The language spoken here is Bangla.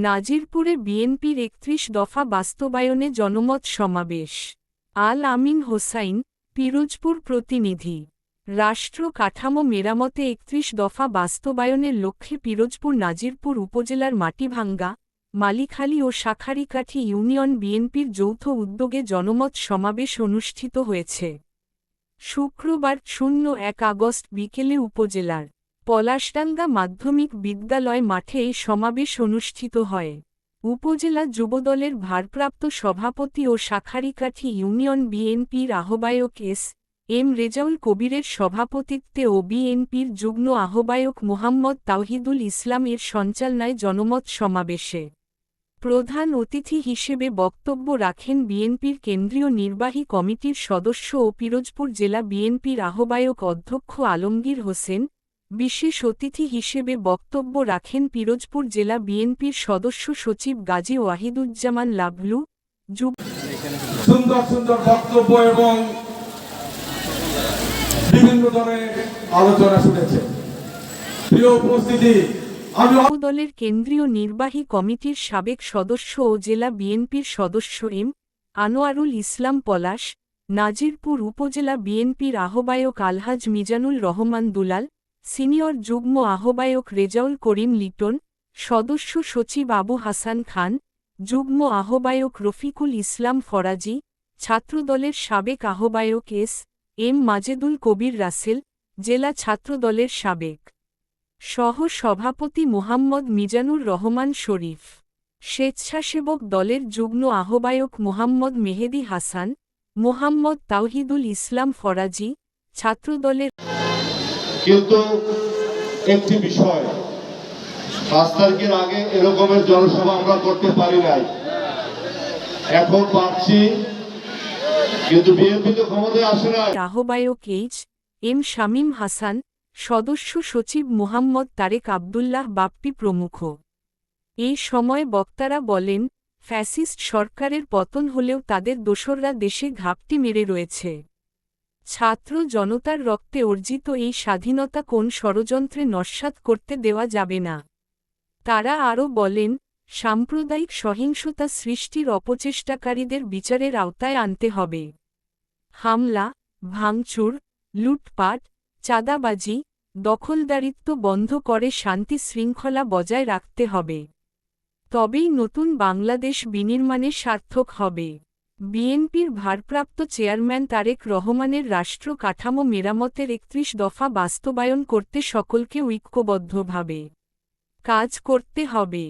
নাজিরপুরে বিএনপির একত্রিশ দফা বাস্তবায়নে জনমত সমাবেশ। আল আমিন হোসাইন পিরোজপুর প্রতিনিধি। রাষ্ট্র কাঠামো মেরামতে একত্রিশ দফা বাস্তবায়নের লক্ষ্যে পিরোজপুর, নাজিরপুর উপজেলার মাটিভাঙ্গা, মালিখালী ও শাখারিকাঠি ইউনিয়ন বিএনপির যৌথ উদ্যোগে জনমত সমাবেশ অনুষ্ঠিত হয়েছে। শুক্রবার শূন্য এক আগস্ট বিকেলে উপজেলার পলাশডাঙ্গা মাধ্যমিক বিদ্যালয় মাঠে এই সমাবেশ অনুষ্ঠিত হয়। উপজেলা যুবদলের ভারপ্রাপ্ত সভাপতি ও শাখারিকাঠি ইউনিয়ন বিএনপির আহ্বায়ক এস এম রেজাউল কবিরের সভাপতিত্বে ও বিএনপির যুগ্ম আহ্বায়ক মোহাম্মদ তাওহিদুল ইসলাম এর সঞ্চালনায় জনমত সমাবেশে প্রধান অতিথি হিসেবে বক্তব্য রাখেন বিএনপির কেন্দ্রীয় নির্বাহী কমিটির সদস্য ও পিরোজপুর জেলা বিএনপির আহ্বায়ক অধ্যক্ষ আলমগীর হোসেন। বিশেষ অতিথি হিসেবে বক্তব্য রাখেন পিরোজপুর জেলা বিএনপির সদস্য সচিব গাজী ওয়াহিদুজ্জামান লাভলু। যুব সুন্দর সুন্দর বক্তব্য এবং দলের কেন্দ্রীয় নির্বাহী কমিটির সাবেক সদস্য ও জেলা বিএনপির সদস্য এম আনোয়ারুল ইসলাম পলাশ, নাজিরপুর উপজেলা বিএনপির আহ্বায়ক আলহাজ মিজানুল রহমান দুলাল, সিনিয়র যুগ্ম আহ্বায়ক রেজাউল করিম লিটন, সদস্য সচিব আবু হাসান খান, যুগ্ম আহ্বায়ক রফিকুল ইসলাম ফরাজি, ছাত্রদলের সাবেক আহ্বায়ক এস এম মাজেদুল কবির রাসেল, জেলা ছাত্রদলের সাবেক সহ সভাপতি মোহাম্মদ মিজানুর রহমান শরীফ, স্বেচ্ছাসেবক দলের যুগ্ম আহ্বায়ক মোহাম্মদ মেহেদি হাসান, মোহাম্মদ তাওহিদুল ইসলাম ফরাজি, ছাত্রদলের কিন্তু একটি বিষয়, পাঁচ তারিখের আগে এরকমের জনসভা আমরা করতে পারি নাই। এখন পাচ্ছি এইচ এম শামীম হাসান, সদস্য সচিব মোহাম্মদ তারেক আবদুল্লাহ বাপ্পি প্রমুখ। এই সময় বক্তারা বলেন, ফ্যাসিস্ট সরকারের পতন হলেও তাদের দোসররা দেশে ঘাপটি মেরে রয়েছে। ছাত্র জনতার রক্তে অর্জিত এই স্বাধীনতা কোন ষড়যন্ত্রে নস্যাৎ করতে দেওয়া যাবে না। তারা আরও বলেন, সাম্প্রদায়িক সহিংসতা সৃষ্টির অপচেষ্টাকারীদের বিচারের আওতায় আনতে হবে। হামলা, ভাঙচুর, লুটপাট, চাঁদাবাজি, দখলদারিত্ব বন্ধ করে শান্তি শৃঙ্খলা বজায় রাখতে হবে। তবেই নতুন বাংলাদেশ বিনির্মাণে সার্থক হবে। বিএনপির ভারপ্রাপ্ত চেয়ারম্যান তারেক রহমানের রাষ্ট্র কাঠামো মেরামতের একত্রিশ দফা বাস্তবায়ন করতে সকলকে ঐক্যবদ্ধভাবে কাজ করতে হবে।